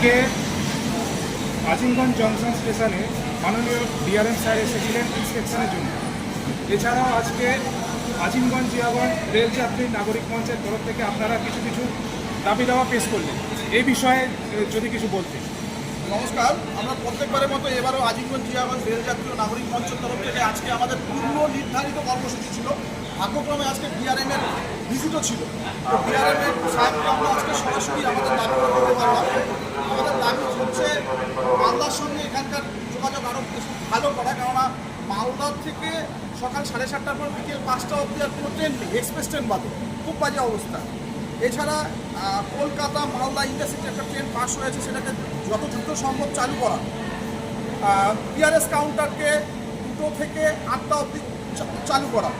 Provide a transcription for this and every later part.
আজকে আজিমগঞ্জ জংশন স্টেশনে মাননীয় ডিআরএম স্যার এসেছিলেন ইন্সপেকশনের জন্য। এছাড়াও আজকে আজিমগঞ্জ জিয়াগঞ্জ রেলযাত্রী নাগরিক মঞ্চের তরফ থেকে আপনারা কিছু কিছু দাবি দাওয়া পেশ করলেন। এই বিষয়ে যদি কিছু বলতেন। নমস্কার, আমরা প্রত্যেকবারের মতো এবারও আজিমগঞ্জ জিয়াগঞ্জ রেলযাত্রী নাগরিক মঞ্চের তরফ থেকে আজকে আমাদের পূর্ণ নির্ধারিত কর্মসূচি ছিল। ভাগ্যক্রমে আজকে ডিআরএম এর ভিজিটও ছিল। ডিআরএম এর সাহেবকে আমরা আজকে সরাসরি আমাদের দাবিগুলো করতে পারলাম। দাবি হচ্ছে মালদার সঙ্গে এখানকার যোগাযোগ আরও ভালো করা, কেননা মালদার থেকে সকাল সাড়ে সাতটার পর বিকেল পাঁচটা অবধি আর কোনো ট্রেন নেই এক্সপ্রেস ট্রেন বাদে। খুব বাজে অবস্থা। এছাড়া কলকাতা, মালদা ইন্টারসিটি একটা ট্রেন পাস হয়েছে, সেটাকে যত দ্রুত সম্ভব চালু করা। পিআরএস কাউন্টারকে দুটো থেকে আটটা অবধি চালু করা।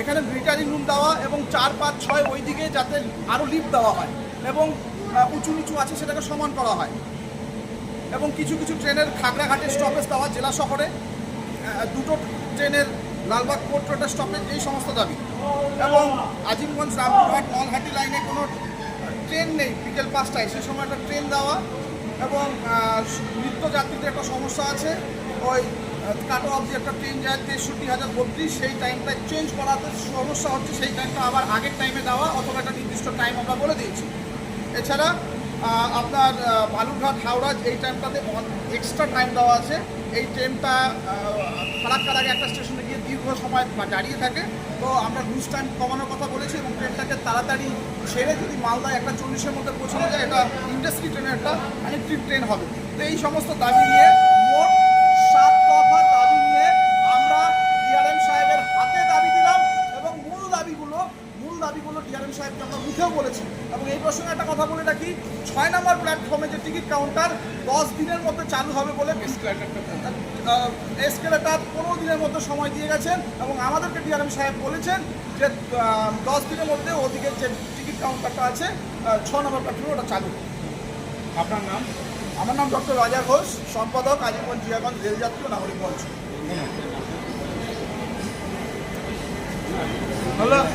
এখানে রিটার্নিং রুম দেওয়া এবং চার, পাঁচ, ছয় ওই দিকে যাতে আরও লিফট দেওয়া হয় এবং উঁচু নিচু আছে, সেটাকে সমান করা হয়। এবং কিছু কিছু ট্রেনের খাগড়াঘাটে স্টপেজ পাওয়া জেলা শহরে দুটো ট্রেনের লালবাগ কোর্ট রোডের স্টপেজ এই সমস্ত দাবি। এবং আজিমগঞ্জ রামপুরহাট নলহাটি লাইনে কোনো ট্রেন নেই বিকেল পাঁচটায়। সে সময় একটা ট্রেন দেওয়া এবং আহ, নিত্য যাত্রীদের একটা সমস্যা আছে। ওই কাটো যে একটা ট্রেন যায় তেষট্টি হাজার বত্রিশ সেই টাইমটা চেঞ্জ করাতে সমস্যা হচ্ছে সেই টাইমটা আবার আগের টাইমে দেওয়া অথবা একটা নির্দিষ্ট টাইম আমরা বলে দিয়েছি। এছাড়া আপনার বালুরঘাট, হাওড়া, এই টাইমটাতে এক্সট্রা টাইম দেওয়া আছে। এই ট্রেনটা ফারাক্কার আগে একটা স্টেশনে গিয়ে দীর্ঘ সময় দাঁড়িয়ে থাকে। তো আমরা লুজ টাইম কমানোর কথা বলেছি এবং ট্রেনটাকে তাড়াতাড়ি ছেড়ে যদি মালদায় একটা চল্লিশের মধ্যে পৌঁছানো যায়, এটা ইন্ডাস্ট্রি ট্রেনের একটা ইলেকট্রিক ট্রেন হবে। তো এই সমস্ত দাবি নিয়ে মোট সাত দফা দাবি নিয়ে আমরা ডিআরএম সাহেবের হাতে দাবি দিলাম এবং মূল দাবিগুলো মূল দাবিগুলো ডিআরএম আমরা বলেছি এবং এই প্রসঙ্গে একটা কথা বলে রাখি ছয় নম্বর প্ল্যাটফর্মে যে টিকিট কাউন্টার দশ দিনের মধ্যে চালু হবে বলে এসকেলেটার পনেরো দিনের মধ্যে সময় দিয়ে গেছেন এবং আমাদেরকে ডিআরএম সাহেব বলেছেন যে দশ দিনের মধ্যে ওদিকে যে টিকিট কাউন্টারটা আছে ছ নম্বর প্ল্যাটফর্মে ওটা চালু। আপনার নাম? আমার নাম ডক্টর রাজা ঘোষ সম্পাদক আজীবন জিয়াগঞ্জ রেলযাত্রী নাগরিক মঞ্চ। হলো